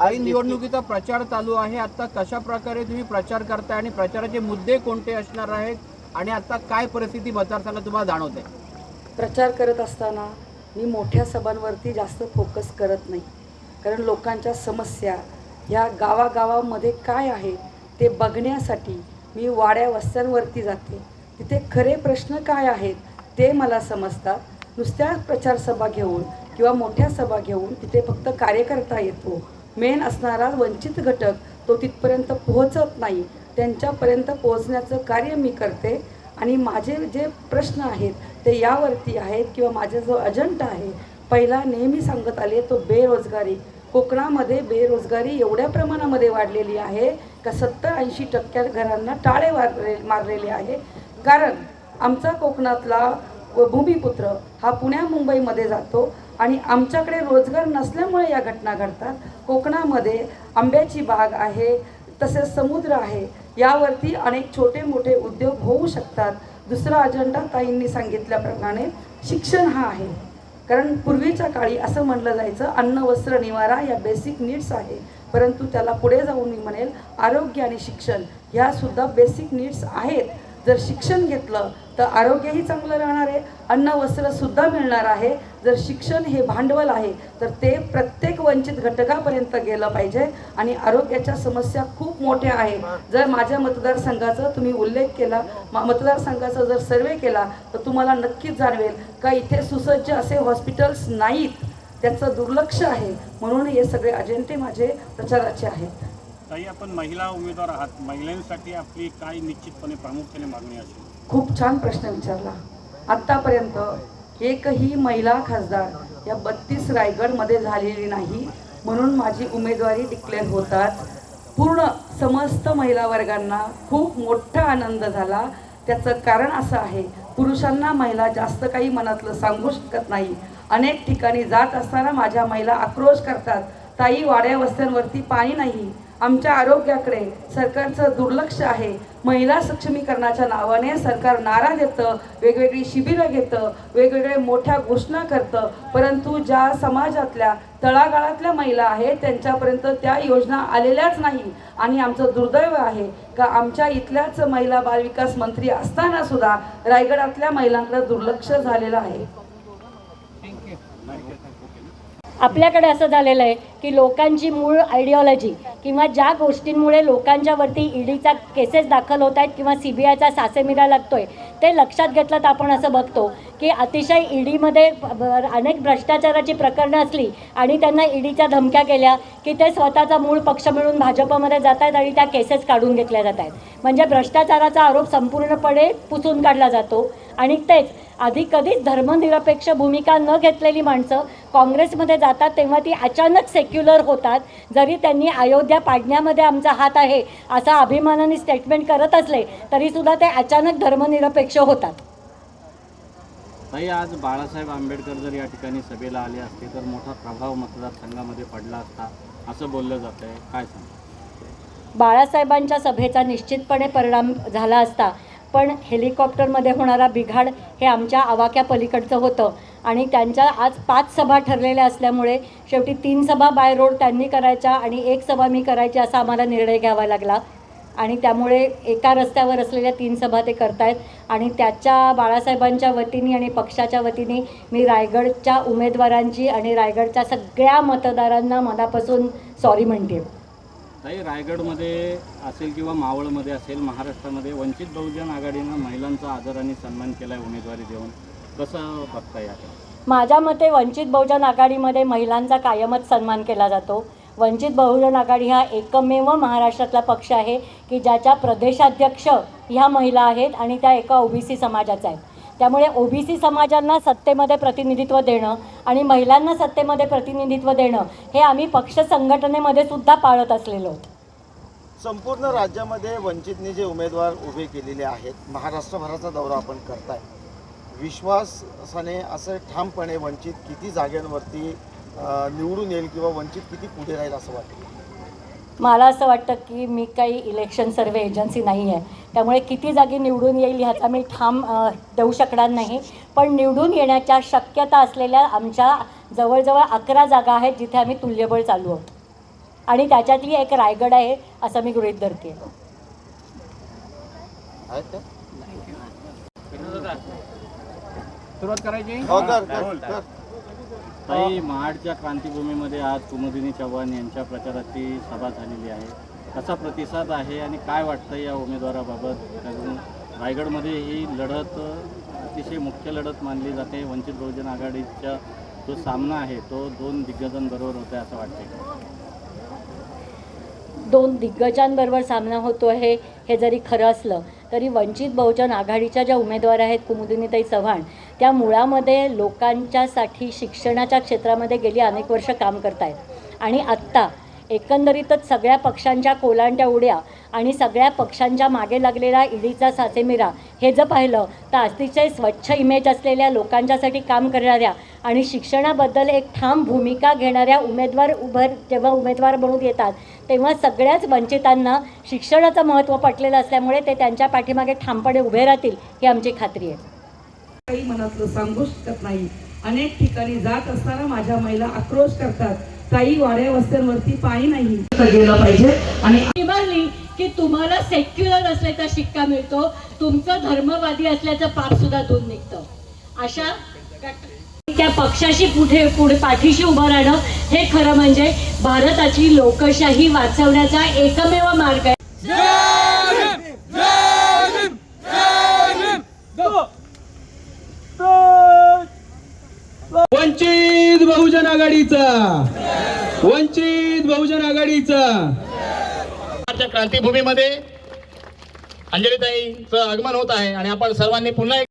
आई निवडणुकीचा प्रचार चालू आहे. आता कशा प्रकारे तुम्ही प्रचार करताय आणि प्रचाराचे मुद्दे कोणते असणार आहेत आणि आता काय परिस्थिती मतदारसंघात तुम्हाला जाणवते प्रचार करत असताना मी मोठ्या सभांवरती जास्त फोकस करत नाही. कारण लोकांच्या समस्या ह्या गावागावामध्ये काय आहे ते बघण्यासाठी मी वाड्या वस्त्यांवरती जाते. तिथे खरे प्रश्न काय आहेत ते मला समजतात. नुसत्या प्रचारसभा घेऊन किंवा मोठ्या सभा घेऊन तिथे फक्त कार्यकर्ता येतो. मेन असणारा वंचित घटक तो तिथपर्यंत पोहोचत नाही. त्यांच्यापर्यंत पोहोचण्याचं कार्य मी करते आणि माझे जे प्रश्न आहेत ते यावरती आहेत किंवा माझा जो अजंटा आहे पहिला नेहमी सांगत आले तो बेरोजगारी. कोकणामध्ये बेरोजगारी एवढ्या प्रमाणामध्ये वाढलेली आहे का सत्तर ऐंशी टक्क्या घरांना टाळे मारले मारलेले आहे. कारण आमचा कोकणातला भूमिपुत्र हा पुण्या मुंबईमध्ये जातो आणि आमच्याकडे रोजगार नसल्यामुळे या घटना घडतात. कोकणामध्ये आंब्याची बाग आहे तसेच समुद्र आहे. यावरती अनेक छोटे मोठे उद्योग होऊ शकतात. दुसरा अजेंडा ताईंनी सांगितल्याप्रमाणे शिक्षण हा आहे. कारण पूर्वीच्या काळी असं म्हणलं जायचं अन्न वस्त्र निवारा या बेसिक नीड्स आहे. परंतु त्याला पुढे जाऊन मी म्हणेल आरोग्य आणि शिक्षण ह्यासुद्धा बेसिक नीड्स आहेत. जर शिक्षण घेतलं तर आरोग्यही चांगलं राहणार आहे अन्न वस्त्रसुद्धा मिळणार आहे. जर शिक्षण हे भांडवल आहे तर ते प्रत्येक वंचित घटकापर्यंत गेलं पाहिजे आणि आरोग्याच्या समस्या खूप मोठ्या आहे जर माझ्या मतदारसंघाचा तुम्ही उल्लेख केला मा- मतदारसंघाचा जर सर्वे केला तर तुम्हाला नक्कीच जाणवेल का इथे सुसज्ज असे हॉस्पिटल्स नाहीत. त्याचं दुर्लक्ष आहे. म्हणून हे सगळे अजेंडे माझे प्रचाराचे आहेत. ताई आपण महिला उमेदवार आहात. महिलांसाठी आपली काय निश्चितपणे प्रामुख्याने मागणी असेल? खूप छान प्रश्न विचारला. आत्तापर्यंत एकही महिला खासदार या बत्तीस रायगडमध्ये झालेली नाही म्हणून माझी उमेदवारी डिक्लेअर होताच. पूर्ण समस्त महिला वर्गांना खूप मोठा आनंद झाला. त्याचं कारण असं आहे पुरुषांना महिला जास्त काही मनातलं सांगू शकत नाही. अनेक ठिकाणी जात असताना माझ्या महिला आक्रोश करतात. ताई वाड्या वस्त्यांवरती पाणी नाही. आमच्या आरोग्याकडे सरकारचं दुर्लक्ष आहे. महिला सक्षमीकरणाच्या नावाने सरकार नारा देतं वेगवेगळी शिबिरं घेतं वेगवेगळे मोठ्या घोषणा करतं. परंतु ज्या समाजातल्या तळागाळातल्या महिला आहेत त्यांच्यापर्यंत त्या योजना आलेल्याच नाही. आणि आमचं दुर्दैव आहे का आमच्या इथल्याच महिला बालविकास मंत्री असताना सुद्धा रायगडातल्या महिलांकडे दुर्लक्ष झालेलं आहे. आपल्याकडे असं झालेलं आहे की लोकांची मूळ आयडिओलॉजी किंवा ज्या गोष्टींमुळे लोकांच्यावरती ईडीचा केसेस दाखल होत आहेत किंवा सी बी आयचा सासेमिरा लागतोय ते लक्षात घेतलं तर आपण असं बघतो की अतिशय ईडीमध्ये अनेक भ्रष्टाचाराची प्रकरणं असली आणि त्यांना ईडीच्या धमक्या केल्या की ते स्वतःचा मूळ पक्ष मिळून भाजपमध्ये जात आहेत आणि त्या केसेस काढून घेतल्या जात आहेत. म्हणजे भ्रष्टाचाराचा आरोप संपूर्णपणे पुसून काढला जातो आणि तेच आधी कधीच धर्मनिरपेक्ष भूमिका न घेतलेली माणसं काँग्रेसमध्ये जातात तेव्हा ती अचानक सेक्युलर होतात. जरी त्यांनी अयोध्या पाडण्यामध्ये आमचा हात आहे असा अभिमानाने स्टेटमेंट करत असले तरीसुद्धा ते अचानक धर्मनिरपेक्ष होतात. ताई आज बाळासाहेब आंबेडकर जर या ठिकाणी सभेला आले असते तर मोठा प्रभाव मतदारसंघामध्ये पडला असता असं बोललं जात आहे काय सांग बाळासाहेबांच्या सभेचा निश्चितपणे परिणाम झाला असता. पण हेलिकॉप्टरमध्ये होणारा बिघाड हे आमच्या आवाक्या पलीकडचं होतं. आणि त्यांच्या आज पाच सभा ठरलेल्या असल्यामुळे शेवटी तीन सभा बाय रोड त्यांनी करायच्या आणि एक सभा मी करायची असा आम्हाला निर्णय घ्यावा लागला. आणि त्यामुळे एका रस्त्यावर असलेल्या तीन सभा ते करतायत. आणि त्याच्या बाळासाहेबांच्या वतीने आणि पक्षाच्या वतीने मी रायगडच्या उमेदवारांची आणि रायगडच्या सगळ्या मतदारांना मनापासून सॉरी म्हणते. ताई रायगडमध्ये असेल किंवा मावळमध्ये असेल महाराष्ट्रामध्ये वंचित बहुजन आघाडीनं महिलांचा आदर आणि सन्मान केला आहे उमेदवारी देऊन. कसं बघता याकडे? माझ्या मते वंचित बहुजन आघाडीमध्ये महिलांचा कायमच सन्मान केला जातो. वंचित बहुजन आघाडी हा एकमेव महाराष्ट्रातला पक्ष आहे की ज्याच्या प्रदेशाध्यक्ष ह्या महिला आहेत आणि त्या एका ओबीसी समाजाच्या आहेत. त्यामुळे ओबीसी समाजांना सत्तेमध्ये प्रतिनिधित्व देणं आणि महिलांना सत्तेमध्ये प्रतिनिधित्व देणं हे आम्ही पक्ष संघटनेमध्ये सुद्धा पाळत असलेलो संपूर्ण राज्यामध्ये वंचितने जे उमेदवार उभे केलेले आहेत महाराष्ट्रभराचा दौरा आपण करताय. विश्वासाने असं ठामपणे वंचित किती जागांवरती निवडून येईल किंवा वंचित किती पुढे राहील असं वाटतं? मला असं वाटतं की मी काही इलेक्शन सर्वे एजन्सी नाही आहे त्यामुळे किती जागी निवडून येईल ह्याचा मी ठाम देऊ शकणार नाही. पण निवडून येण्याच्या शक्यता असलेल्या आमच्या जवळजवळ अकरा जागा आहेत जिथे आम्ही तुल्यबळ चालू आहोत. आणि त्याच्यातली एक रायगड आहे असं मी गृहीत धरते? सुरुवात करायची? हो, महाडच्या क्रांतीभूमीमध्ये आज कुमुदिनी चव्हाण यांच्या प्रचाराची सभा झालेली आहे. कसा प्रतिसाद आहे आणि काय वाटतं या उमेदवाराबाबत? कारण रायगडमध्ये ही लढत अतिशय मुख्य लढत मानली जाते. वंचित बहुजन आघाडीचा जो सामना आहे तो दोन दिग्गजांबरोबर होत आहे असं वाटते दोन दिग्गजांबरोबर सामना होतो आहे हे जरी खरं असलं तरी वंचित बहुजन आघाडीच्या ज्या उमेदवार आहेत कुमुदिनीताई चव्हाण त्या मुळामध्ये लोकांच्यासाठी शिक्षणाच्या क्षेत्रामध्ये गेली अनेक वर्ष काम करत आहेत आणि आत्ता एकंदरीतच सगळ्या पक्षांच्या कोलांट्या उड्या आणि सगळ्या पक्षांच्या मागे लागलेला ईडीचा साचेमिरा हे जर पाहिलं तर अतिशय स्वच्छ इमेज असलेल्या लोकांच्यासाठी काम करणाऱ्या आणि शिक्षणाबद्दल एक ठाम भूमिका घेणाऱ्या उमेदवार उभर जेव्हा उमेदवार म्हणून येतात तेव्हा सगळ्याच वंचितांना शिक्षणाचं महत्त्व पटलेलं असल्यामुळे ते त्यांच्या पाठीमागे ठामपणे उभे राहतील ही आमची खात्री आहे. काही मनातलं सांगू शकत नाही. अनेक ठिकाणी जात असताना माझ्या महिला आक्रोश करतात. काही वाड्या वस्त्यांवरती पाणी नाही. गेलं पाहिजे. आणि की तुम्हाला सेक्युलर असल्याचा शिक्का मिळतो तुमचं धर्मवादी असल्याचं पाप सुद्धा दूर निघतं. अशा त्या पक्षाशी पुढे पुढे पाठीशी उभं राहणं हे खरं म्हणजे भारताची लोकशाही वाचवण्याचा एकमेव मार्ग आहे. वंचित बहुजन आघाडीचा. वंचित बहुजन आघाडीचा. क्रांतीभूमीमध्ये अंजलीताईचं आगमन होत आहे आणि आपण सर्वांनी पुन्हा एक